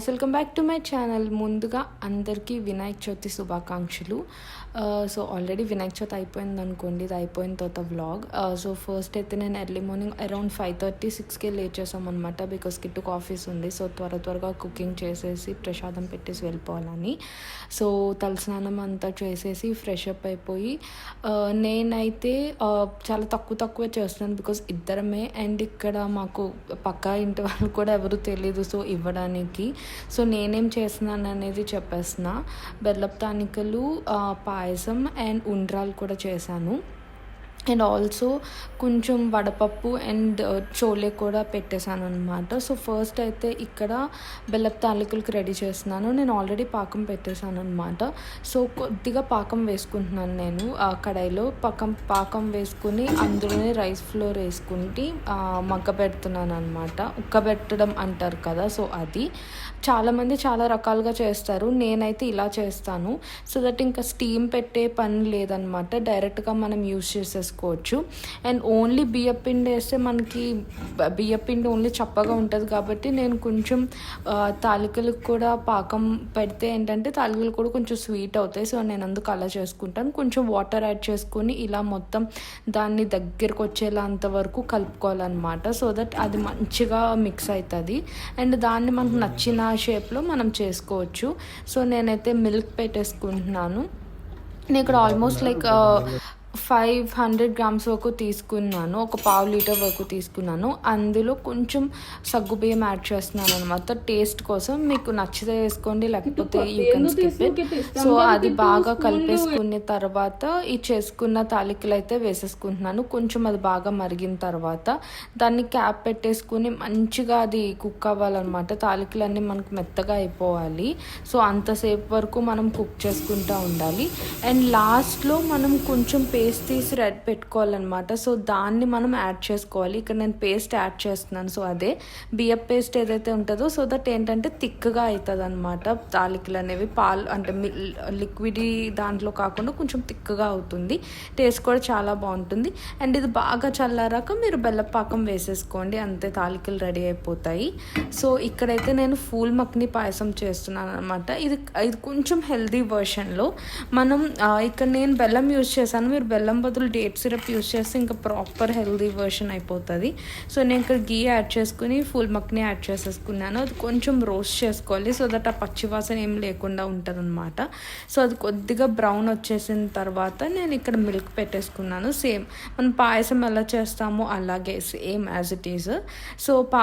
Guys welcome back to my channel ముందుగా అందరికీ వినాయక చవితి శుభాకాంక్షలు. Uh, so already Vinayaka Chavithi అయిపోయింది అనుకోండి ఇది అయిపోయిన తర్వాత వ్లాగ్ సో ఫస్ట్ అయితే నేను early morning around five thirty సిక్స్కి లేట్ అనమాట బికాస్ కిట్టుకు ఆఫీస్ ఉంది. సో త్వర త్వరగా కుకింగ్ చేసేసి ప్రసాదం పెట్టేసి వెళ్ళిపోవాలని. సో తలస్నానం అంతా చేసేసి ఫ్రెష్ అప్ అయిపోయి uh, నేనైతే uh, చాలా తక్కువ తక్కువ చేస్తున్నాను బికాస్ ఇద్దరమే అండ్ ఇక్కడ మాకు పక్కా ఇంటి వాళ్ళు కూడా ఎవరు తెలియదు సో ఇవ్వడానికి సో నేనేం చేస్తున్నాను అనేది చెప్పేస్తున్నా. బెల్లపు తానికలు పాయసం అండ్ ఉండ్రాలు కూడా చేశాను. అండ్ ఆల్సో కొంచెం వడపప్పు అండ్ చోలే కూడా పెట్టేశాను అనమాట సో ఫస్ట్ అయితే ఇక్కడ బెల్లపు తాలికలకు రెడీ చేస్తున్నాను. నేను ఆల్రెడీ పాకం పెట్టేశాను అనమాట సో కొద్దిగా పాకం వేసుకుంటున్నాను నేను ఆ కడాయిలో. పాకం పాకం వేసుకుని అందులోనే రైస్ ఫ్లోర్ వేసుకుంటే మగ్గ పెడుతున్నాను అనమాట ఉక్కబెట్టడం అంటారు కదా సో అది. చాలామంది చాలా రకాలుగా చేస్తారు. నేనైతే ఇలా చేస్తాను. సో దట్ ఇంకా స్టీమ్ పెట్టే పని లేదనమాట డైరెక్ట్గా మనం యూజ్ చేసేస్తాం చేసుకోవచ్చు. అండ్ ఓన్లీ బియ్యపిండి వేస్తే మనకి బియ్యపిండి పిండి ఓన్లీ చప్పగా ఉంటుంది కాబట్టి నేను కొంచెం తాలికలకు కూడా పాకం పెడితే ఏంటంటే తాలికలు కూడా కొంచెం స్వీట్ అవుతాయి. సో నేను అందుకు అలా చేసుకుంటాను. కొంచెం వాటర్ యాడ్ చేసుకొని ఇలా మొత్తం దాన్ని దగ్గరకు వచ్చేలా అంతవరకు కలుపుకోవాలన్నమాట. సో దట్ అది మంచిగా మిక్స్ అవుతుంది అండ్ దాన్ని మనకు నచ్చిన షేప్లో మనం చేసుకోవచ్చు. సో నేనైతే మిల్క్ పెట్టేసుకుంటున్నాను. నేను ఇక్కడ almost like five hundred grams వరకు తీసుకున్నాను. ఒక పావు లీటర్ వరకు తీసుకున్నాను. అందులో కొంచెం సగ్గుబియ్యం యాడ్ చేస్తున్నాను అనమాట టేస్ట్ కోసం మీకు నచ్చితే వేసుకోండి లేకపోతే you can skip it so అది బాగా కలిపేసుకున్న తర్వాత ఈ చేసుకున్న తాలికలు అయితే వేసేసుకుంటున్నాను. కొంచెం అది బాగా మరిగిన తర్వాత దాన్ని క్యాప్ పెట్టేసుకుని మంచిగా అది కుక్ అవ్వాలన్నమాట. తాలికలన్నీ మనకు మెత్తగా అయిపోవాలి. సో అంతసేపు వరకు మనం కుక్ చేసుకుంటూ ఉండాలి. అండ్ లాస్ట్లో మనం కొంచెం పేస్ట్ తీసి రెడ్ పెట్టుకోవాలన్నమాట. సో దాన్ని మనం యాడ్ చేసుకోవాలి. ఇక్కడ నేను పేస్ట్ యాడ్ చేస్తున్నాను. సో అదే బియ్యం పేస్ట్ ఏదైతే ఉంటుందో సో దట్ ఏంటంటే థిక్గా అవుతుంది అనమాట తాలికలు అనేవి పాలు అంటే లిక్విడ్ దాంట్లో కాకుండా కొంచెం థిక్గా అవుతుంది. టేస్ట్ కూడా చాలా బాగుంటుంది. అండ్ ఇది బాగా చల్లారాక మీరు బెల్లపాకం వేసేసుకోండి. అంతే తాలికలు రెడీ అయిపోతాయి. సో ఇక్కడైతే నేను ఫూల్ మక్ని పాయసం చేస్తున్నాను అనమాట ఇది ఇది కొంచెం హెల్దీ వర్షన్లో మనం ఇక్కడ నేను బెల్లం యూజ్ చేశాను. మీరు బెల్లం బదులు డేట్ సిరప్ యూజ్ చేస్తే ఇంకా ప్రాపర్ హెల్దీ వర్షన్ అయిపోతుంది. సో నేను ఇక్కడ గీ యాడ్ చేసుకుని ఫుల్ మక్ని యాడ్ చేసేసుకున్నాను. అది కొంచెం రోస్ట్ చేసుకోవాలి. సో దట్ ఆ పచ్చివాసన ఏం లేకుండా ఉంటుంది అనమాట సో అది కొద్దిగా బ్రౌన్ వచ్చేసిన తర్వాత నేను ఇక్కడ మిల్క్ పెట్టేసుకున్నాను. సేమ్ మనం పాయసం ఎలా చేస్తామో అలాగే same as it is. So పా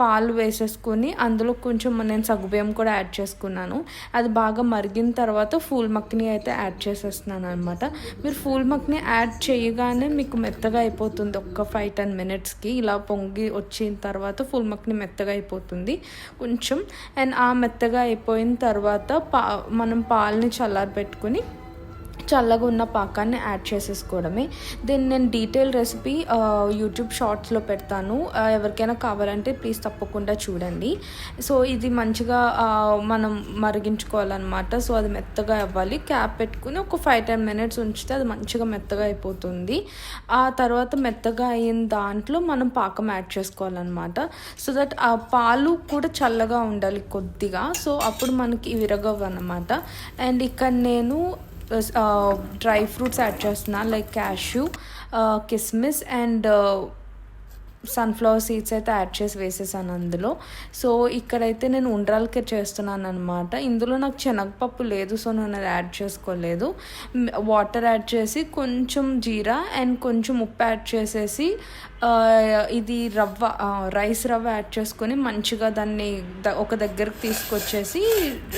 పాలు వేసేసుకొని అందులో కొంచెం నేను సగ్గుబియ్యం కూడా యాడ్ చేసుకున్నాను. అది బాగా మరిగిన తర్వాత ఫూల్ మక్ని అయితే యాడ్ చేసేస్తున్నాను అనమాట మీరు ఫూల్ కూల్మక్ని యాడ్ చేయగానే మీకు మెత్తగా అయిపోతుంది. ఒక్క ఫైవ్ టెన్ మినిట్స్కి ఇలా పొంగి వచ్చిన తర్వాత ఫుల్ మెత్తగా అయిపోతుంది. కొంచెం అండ్ ఆ మెత్తగా అయిపోయిన తర్వాత పా మనం పాలని చల్లారి పెట్టుకుని చల్లగా ఉన్న పాకాన్ని యాడ్ చేసేసుకోవడమే. దీన్ని నేను డీటెయిల్ రెసిపీ యూట్యూబ్ షార్ట్స్లో పెడతాను. ఎవరికైనా కావాలంటే ప్లీజ్ తప్పకుండా చూడండి. సో ఇది మంచిగా మనం మరిగించుకోవాలన్నమాట. సో అది మెత్తగా అవ్వాలి. క్యాప్ పెట్టుకుని ఒక ఫైవ్ టెన్ మినిట్స్ ఉంచితే అది మంచిగా మెత్తగా అయిపోతుంది. ఆ తర్వాత మెత్తగా అయిన దాంట్లో మనం పాకం యాడ్ చేసుకోవాలన్నమాట. సో దట్ ఆ పాలు కూడా చల్లగా ఉండాలి కొద్దిగా. సో అప్పుడు మనకి విరగవు అన్నమాట అండ్ ఇక్కడ నేను డ్రై ఫ్రూట్స్ యాడ్ చేస్తున్నా లైక్ క్యాష్యూ కిస్మిస్ అండ్ సన్ఫ్లవర్ సీడ్స్ అయితే యాడ్ చేసి వేసేసాను అందులో. సో ఇక్కడైతే నేను ఉండ్రాలకి చేస్తున్నాను అనమాట ఇందులో నాకు శనగపప్పు లేదు సో నేను అది యాడ్ చేసుకోలేదు. వాటర్ యాడ్ చేసి కొంచెం జీరా అండ్ కొంచెం ఉప్పు యాడ్ చేసేసి ఇది రవ్వ రైస్ రవ్వ యాడ్ చేసుకొని మంచిగా దాన్ని ఒక దగ్గరకు తీసుకొచ్చేసి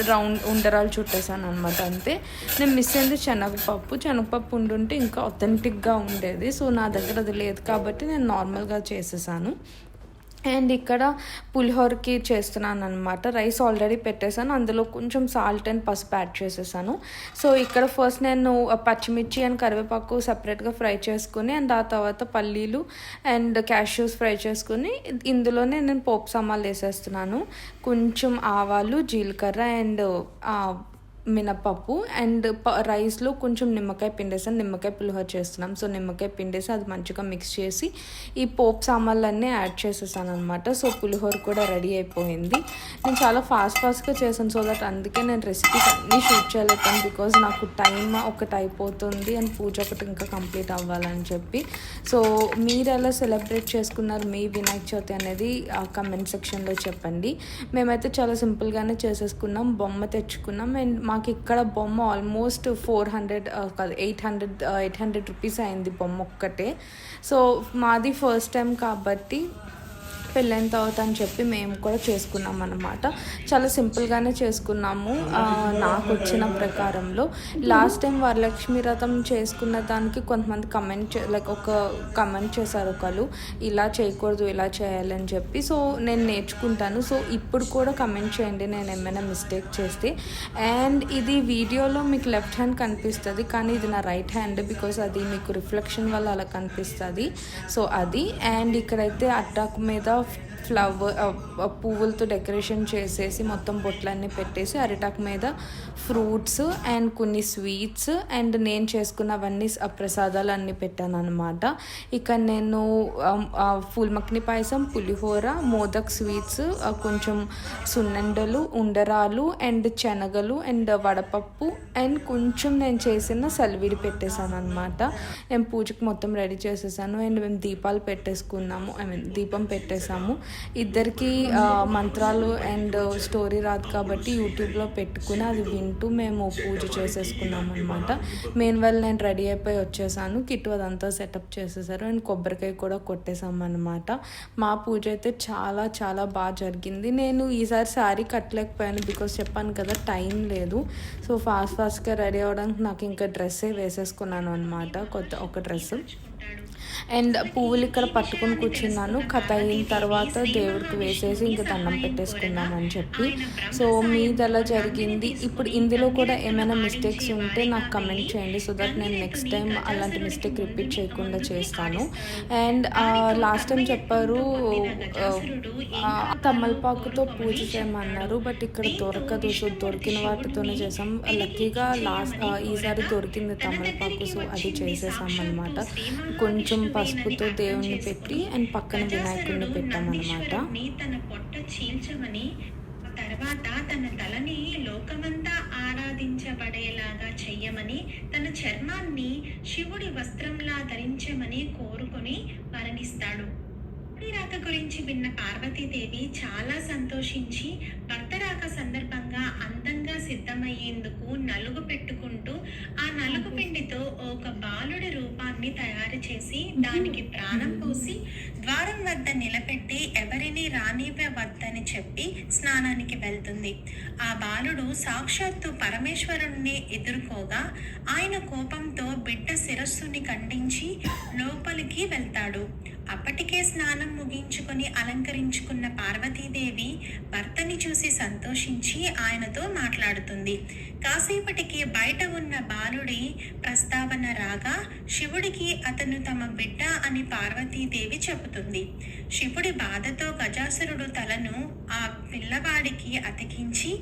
రౌండ్ ఉండరాలు చుట్టేసాను అనమాట అంతే. నేను మిస్ అయింది శనగపప్పు. శనగపప్పు ఉండుంటే ఇంకా అథెంటిక్గా ఉండేది. సో నా దగ్గర అది లేదు కాబట్టి నేను నార్మల్గా చేసేసాను. అండ్ ఇక్కడ పులిహోరకి చేస్తున్నాను అనమాట రైస్ ఆల్రెడీ పెట్టేశాను. అందులో కొంచెం సాల్ట్ అండ్ పసుపు యాడ్ చేసేసాను. సో ఇక్కడ ఫస్ట్ నేను పచ్చిమిర్చి అండ్ కరివేపాకు సపరేట్గా ఫ్రై చేసుకుని అండ్ ఆ తర్వాత పల్లీలు అండ్ క్యాష్యూస్ ఫ్రై చేసుకుని ఇందులోనే నేను పోపు సామాన్లు వేసేస్తున్నాను. కొంచెం ఆవాలు జీలకర్ర అండ్ మినపప్పు అండ్ ప రైస్లో కొంచెం నిమ్మకాయ పిండేసాను నిమ్మకాయ పులిహోర చేస్తున్నాం. సో నిమ్మకాయ పిండేసి అది మంచిగా మిక్స్ చేసి ఈ పోప్ సామాన్లన్నీ యాడ్ చేసేసాను అనమాట సో పులిహోర కూడా రెడీ అయిపోయింది. నేను చాలా ఫాస్ట్ ఫాస్ట్గా చేశాను. సో దట్ అందుకే నేను రెసిపీస్ అన్నీ షూట్ చేయలేకపోయాను బికాజ్ నాకు టైం ఒకటి అయిపోతుంది అండ్ పూజ ఒకటి ఇంకా కంప్లీట్ అవ్వాలని చెప్పి. సో మీరు ఎలా సెలబ్రేట్ చేసుకున్నారు మీ వినాయక చవితి అనేది కమెంట్ సెక్షన్లో చెప్పండి. మేమైతే చాలా సింపుల్గానే చేసేసుకున్నాం. బొమ్మ తెచ్చుకున్నాం. అండ్ మా నాకు ఇక్కడ బొమ్మ ఆల్మోస్ట్ ఫోర్ హండ్రెడ్ కాదు eight hundred eight hundred rupees అయింది బొమ్మ ఒక్కటే. సో మాది ఫస్ట్ టైం కాబట్టి పెళ్ళైన తర్వాత అని చెప్పి మేము కూడా చేసుకున్నాం అనమాట చాలా సింపుల్గానే చేసుకున్నాము. నాకు వచ్చిన ప్రకారంలో. లాస్ట్ టైం వరలక్ష్మి వ్రతం చేసుకున్న దానికి కొంతమంది కమెంట్ లైక్ ఒక కమెంట్ చేశారు ఒకళ్ళు. ఇలా చేయకూడదు ఇలా చేయాలని చెప్పి. సో నేను నేర్చుకుంటాను. సో ఇప్పుడు కూడా కమెంట్ చేయండి. నేను ఏమైనా మిస్టేక్ చేస్తే. అండ్ ఇది వీడియోలో మీకు లెఫ్ట్ హ్యాండ్ కనిపిస్తుంది. కానీ ఇది నా రైట్ హ్యాండ్ బికాస్ అది మీకు రిఫ్లెక్షన్ వల్ల అలా కనిపిస్తుంది. సో అది. అండ్ ఇక్కడైతే అట్టాకు మీద ఫ్లవర్ పువ్వులతో డెకరేషన్ చేసేసి మొత్తం బొట్లన్నీ పెట్టేసి అరిటాకు మీద ఫ్రూట్స్ అండ్ కొన్ని స్వీట్స్ అండ్ నేను చేసుకున్నవన్నీ ప్రసాదాలు అన్నీ పెట్టాను అనమాట ఇక నేను ఫుల్ మక్ని పాయసం పులిహోర మోదక్ స్వీట్స్ కొంచెం సున్నండలు ఉండరాలు అండ్ శనగలు అండ్ వడపప్పు అండ్ కొంచెం నేను చేసిన సలివిడి పెట్టేశాను అనమాట నేను పూజకి మొత్తం రెడీ చేసేసాను అండ్ మేము దీపాలు పెట్టేసుకున్నాము ఐ మీన్ దీపం పెట్టేసాము ఇద్దరికి మంత్రాలు అండ్ స్టోరీ రాదు కాబట్టి యూట్యూబ్లో పెట్టుకుని అది వింటూ మేము పూజ చేసేసుకున్నాం అనమాట మెయిన్ వెల్ నేను రెడీ అయిపోయి వచ్చేసాను. కిట్టు అదంతా సెటప్ చేసేసారు. అండ్ కొబ్బరికాయ కూడా కొట్టేసాము అనమాట మా పూజ అయితే చాలా చాలా బాగా జరిగింది. నేను ఈసారి శారీ కట్టలేకపోయాను బికాస్ చెప్పాను కదా టైం లేదు. సో ఫాస్ట్ ఫాస్ట్గా రెడీ అవ్వడానికి నాకు ఇంకా డ్రెస్సే వేసేసుకున్నాను అనమాట కొత్త ఒక డ్రెస్ అండ్ పువ్వులు ఇక్కడ పట్టుకొని కూర్చున్నాను. కథ అయిన తర్వాత దేవుడికి వేసేసి ఇంకా దండం పెట్టేసుకుందాం అని చెప్పి. సో మీద ఎలా జరిగింది. ఇప్పుడు ఇందులో కూడా ఏమైనా మిస్టేక్స్ ఉంటే నాకు కమెంట్ చేయండి. సో దట్ నేను నెక్స్ట్ టైం అలాంటి మిస్టేక్ రిపీట్ చేయకుండా చేస్తాను. అండ్ లాస్ట్ టైం చెప్పారు తమలపాకుతో పూజ చేయమన్నారు. బట్ ఇక్కడ దొరకదు. సో దొరికిన వాటితోనే చేసాం లక్కీగా లాస్ట్ ఈసారి దొరికింది తమలపాకు. సో అది చేసేసాం అనమాట కొంచెం పసుపుతో దేవుణ్ణి పెట్టి అండ్ పక్కన వినాయకుడిని పెట్టామన్నమాట. పరమేశ్వరుణ్ణి తన పొట్ట చీల్చమని తర్వాత తన తలని లోకమంతా ఆరాధించబడేలాగా చెయ్యమని తన చర్మాన్ని శివుడి వస్త్రంలా ధరించమని కోరుకొని మరణిస్తాడు. రాక గురించి విన్న పార్వతీదేవి చాలా సంతోషించి భర్త రాక సందర్భంగా సిద్ధమయ్యేందుకు నలుగు పెట్టుకుంటూ ఆ నలుగు పిండితో ఒక బాలుడి రూపాన్ని తయారు చేసి దానికి ప్రాణం పోసి ద్వారం వద్ద నిలబెట్టి ఎవరిని రానివ్వవద్దని చెప్పి స్నానానికి వెళ్తుంది. ఆ బాలుడు సాక్షాత్తు పరమేశ్వరుణ్ణి ఎదుర్కోగా ఆయన కోపంతో బిడ్డ శిరస్సుని ఖండించి లోపలికి వెళ్తాడు. అప్పటికే స్నానం ముగించుకొని అలంకరించుకున్న పార్వతీదేవి భర్తని చూసి సంతోషించి ఆయనతో మాట్లాడుతుంది. కాసేపటికి బయట ఉన్న బాలుడి ప్రస్తావన రాగా శివుడికి అతను తమ బిడ్డ అని పార్వతీదేవి చెబుతుంది. శివుడి బాధతో గజాసురుడు తలను ఆ పిల్లవాడికి అతికించి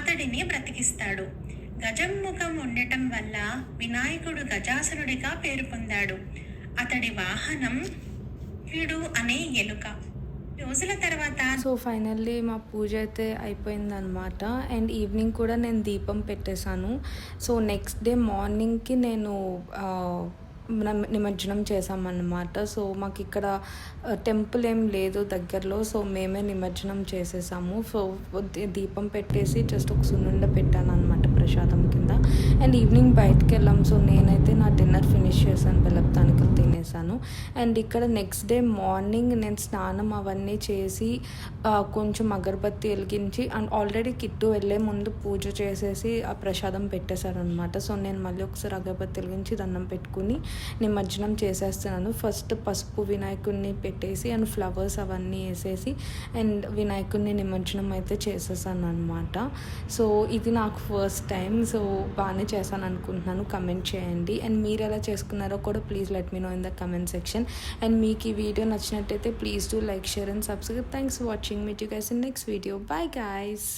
అతడిని బ్రతికిస్తాడు. గజం ముఖం ఉండటం వల్ల వినాయకుడు గజాసురుడిగా పేరు పొందాడు. అతడి వాహనం వీడు అనే ఎలుక. రోజుల తర్వాత సో ఫైనల్లీ మా పూజ అయితే అయిపోయిందనమాట అండ్ ఈవినింగ్ కూడా నేను దీపం పెట్టేశాను. సో నెక్స్ట్ డే మార్నింగ్కి నేను నిమజ్జనం చేసామన్నమాట సో మాకు ఇక్కడ టెంపుల్ ఏం లేదు దగ్గరలో. సో మేమే నిమజ్జనం చేసేసాము. సో దీపం పెట్టేసి జస్ట్ ఒక సున్నుండ పెట్టాను అనమాట ప్రసాదం కింద. అండ్ ఈవినింగ్ బయటకు వెళ్ళాం సో నేనైతే నా డిన్నర్ ఫినిష్ చేశాను. బెల్లపు తినేసాను అండ్ ఇక్కడ నెక్స్ట్ డే మార్నింగ్ నేను స్నానం అవన్నీ చేసి కొంచెం అగరబత్తి వెలిగించి అండ్ ఆల్రెడీ కిట్టు వెళ్ళే ముందు పూజ చేసేసి ఆ ప్రసాదం పెట్టేశారనమాట సో నేను మళ్ళీ ఒకసారి అగరబత్తి వెలిగించి దండం పెట్టుకుని నిమజ్జనం చేసేస్తున్నాను. ఫస్ట్ పసుపు వినాయకుడిని పెట్టేసి అండ్ ఫ్లవర్స్ అవన్నీ వేసేసి అండ్ వినాయకుడిని నిమజ్జనం అయితే చేసేసాను అనమాట సో ఇది నాకు ఫస్ట్ టైం టైం సో బాగానే చేశాను అనుకుంటున్నాను. కమెంట్ చేయండి. అండ్ మీరు ఎలా చేసుకున్నారో కూడా please let me know in the comment section and మీకు ఈ వీడియో నచ్చినట్టయితే please do like share and subscribe thanks for watching meet you guys in next video bye guys